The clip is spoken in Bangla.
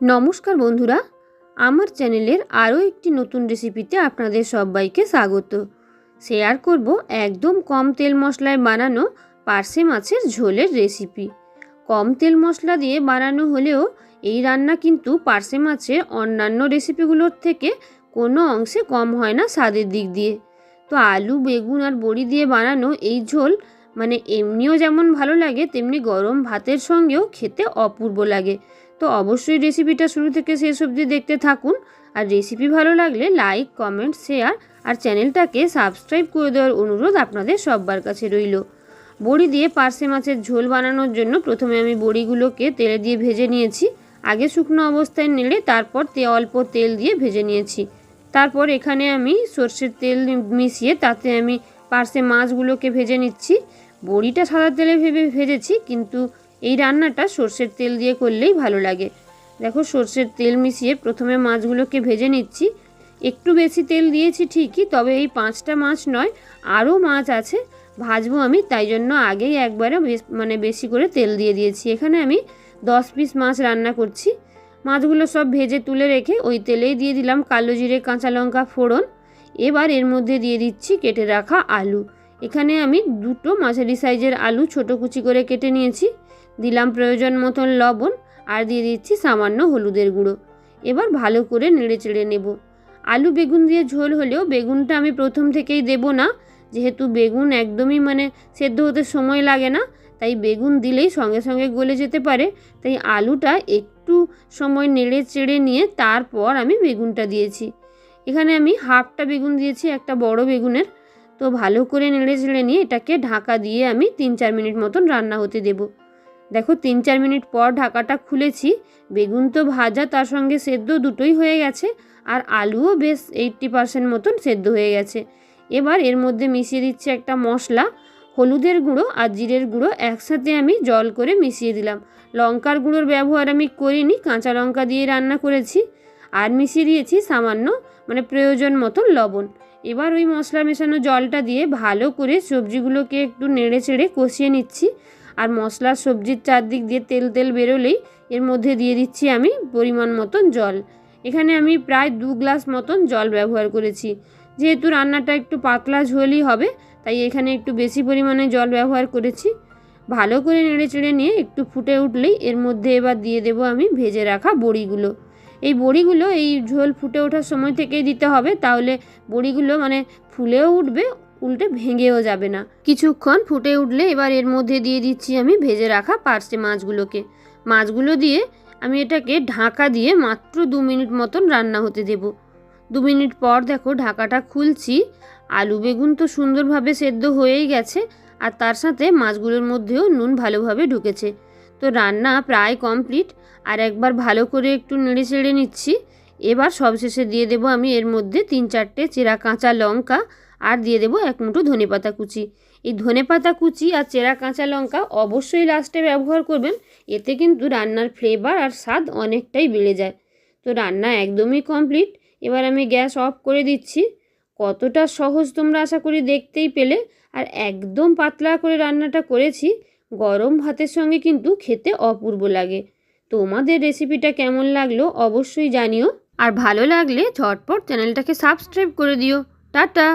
নমস্কার বন্ধুরা, আমার চ্যানেলের আরও একটি নতুন রেসিপিতে আপনাদের সবাইকে স্বাগত। শেয়ার করব একদম কম তেল মশলায় বানানো পার্সে মাছের ঝোলের রেসিপি। কম তেল মশলা দিয়ে বানানো হলেও এই রান্না কিন্তু পার্সে মাছের অন্যান্য রেসিপিগুলোর থেকে কোনো অংশে কম হয় না স্বাদের দিক দিয়ে। তো আলু, বেগুন আর বড়ি দিয়ে বানানো এই ঝোল মানে এমনিও যেমন ভালো লাগে, তেমনি গরম ভাতের সঙ্গেও খেতে অপূর্ব লাগে। তো অবশ্যই রেসিপিটা শুরু থেকে শেষ অবধি দেখতে থাকুন। আর রেসিপি ভালো লাগলে লাইক কমেন্ট শেয়ার আর চ্যানেলটাকে সাবস্ক্রাইব করে দেওয়ার অনুরোধ আপনাদের সব্বার কাছে রইল। বড়ি দিয়ে পার্সে মাছের ঝোল বানানোর জন্য প্রথমে আমি বড়িগুলোকে তেলে দিয়ে ভেজে নিয়েছি। আগে শুকনো অবস্থায় নেড়ে তারপর তে অল্প তেল দিয়ে ভেজে নিয়েছি। তারপর এখানে আমি সর্ষের তেল মিশিয়ে তাতে আমি পার্সে মাছগুলোকে ভেজে নিচ্ছি। বড়িটা সাদা তেলে ভেবে ভেজেছি, কিন্তু এই রান্নাটা সর্ষের তেল দিয়ে করলেই ভালো লাগে। দেখো সর্ষের তেল মিশিয়ে প্রথমে মাছগুলোকে ভেজে নিচ্ছি। একটু বেশি তেল দিয়েছি ঠিকই, তবে এই পাঁচটা মাছ নয়, আরও মাছ আছে। ভাজবো আমি, তাই জন্য আগেই একবারে মানে বেশি করে তেল দিয়ে দিয়েছি। এখানে আমি দশ পিস মাছ রান্না করছি। মাছগুলো সব ভেজে তুলে রেখে ওই তেলেই দিয়ে দিলাম কালো জিরে, কাঁচা লঙ্কা ফোড়ন। এবার এর মধ্যে দিয়ে দিচ্ছি কেটে রাখা আলু। এখানে আমি দুটো মাঝারি সাইজের আলু ছোটো কুচি করে কেটে নিয়েছি। দিলাম প্রয়োজন মতন লবণ আর দিয়ে দিচ্ছি সামান্য হলুদের গুঁড়ো। এবার ভালো করে নেড়ে চেড়ে নেব। আলু বেগুন দিয়ে ঝোল হলেও বেগুনটা আমি প্রথম থেকেই দেব না। যেহেতু বেগুন একদমই মানে সেদ্ধ হতে সময় লাগে না, তাই বেগুন দিলেই সঙ্গে সঙ্গে গলে যেতে পারে। তাই আলুটা একটু সময় নেড়ে চেড়ে নিয়ে তারপর আমি বেগুনটা দিয়েছি। এখানে আমি হাফটা বেগুন দিয়েছি, একটা বড় বেগুনের। তো ভালো করে নেড়ে চেড়ে নিয়ে এটাকে ঢাকা দিয়ে আমি তিন চার মিনিট মতন রান্না হতে দেবো। দেখো তিন চার মিনিট পর ঢাকাটা খুলেছি, বেগুন তো ভাজা তার সঙ্গে সেদ্ধ দুটোই হয়ে গেছে আর আলুও বেশ এইট্টি পারসেন্ট মতন সেদ্ধ হয়ে গেছে। এবার এর মধ্যে মিশিয়ে দিচ্ছি একটা মশলা, হলুদের গুঁড়ো আর জিরের গুঁড়ো একসাথে আমি জল করে মিশিয়ে দিলাম। লঙ্কার গুঁড়োর ব্যবহার আমি করিনি, কাঁচা লঙ্কা দিয়ে রান্না করেছি। আর মিশিয়ে দিয়েছি সামান্য মানে প্রয়োজন মতন লবণ। এবার ওই মশলা মেশানো জলটা দিয়ে ভালো করে সবজিগুলোকে একটু নেড়ে চেড়ে কষিয়ে নিচ্ছি। আর মশলার সবজির চারদিক দিয়ে তেল তেল বেরোলেই এর মধ্যে দিয়ে দিচ্ছি আমি পরিমাণ মতন জল। এখানে আমি প্রায় দু গ্লাস মতন জল ব্যবহার করেছি। যেহেতু রান্নাটা একটু পাতলা ঝোলই হবে, তাই এখানে একটু বেশি পরিমাণে জল ব্যবহার করেছি। ভালো করে নেড়ে চেড়ে নিয়ে একটু ফুটে উঠলেই এর মধ্যে এবার দিয়ে দেবো আমি ভেজে রাখা বড়িগুলো। এই বড়িগুলো এই ঝোল ফুটে ওঠার সময় থেকেই দিতে হবে, তাহলে বড়িগুলো মানে ফুলেও উঠবে, উল্টে ভেঙেও যাবে না। কিছুক্ষণ ফুটে উঠলে এবার এর মধ্যে দিয়ে দিচ্ছি আমি ভেজে রাখা পার্সে মাছগুলোকে। মাছগুলো দিয়ে আমি এটাকে ঢাকা দিয়ে মাত্র দু মিনিট মতন রান্না হতে দেব। দু মিনিট পর দেখো ঢাকাটা খুলছি, আলু বেগুন তো সুন্দরভাবে সেদ্ধ হয়েই গেছে, আর তার সাথে মাছগুলোর মধ্যেও নুন ভালোভাবে ঢুকেছে। তো রান্না প্রায় কমপ্লিট, আর একবার ভালো করে একটু নেড়ে চেড়ে নিচ্ছি। এবার সবশেষে দিয়ে দেবো আমি এর মধ্যে তিন চারটে চেরা কাঁচা লঙ্কা, আর দিয়ে দেবো এক মুঠো ধনে পাতা কুচি। এই ধনে পাতা কুচি আর চেরা কাঁচা লঙ্কা অবশ্যই লাস্টে ব্যবহার করবেন, এতে কিন্তু রান্নার ফ্লেভার আর স্বাদ অনেকটাই বেড়ে যায়। তো রান্না একদমই কমপ্লিট। এবার আমি গ্যাস অফ করে দিচ্ছি। কতটা সহজ তোমরা আশা করি দেখতেই পেলে, আর একদম পাতলা করে রান্নাটা করেছি। গরম ভাতের সঙ্গে কিন্তু খেতে অপূর্ব লাগে। তোমাদের রেসিপিটা কেমন লাগল অবশ্যই জানিও। আর ভালো লাগলে ঝটপট চ্যানেলটাকে সাবস্ক্রাইব করে দিও। টাটা!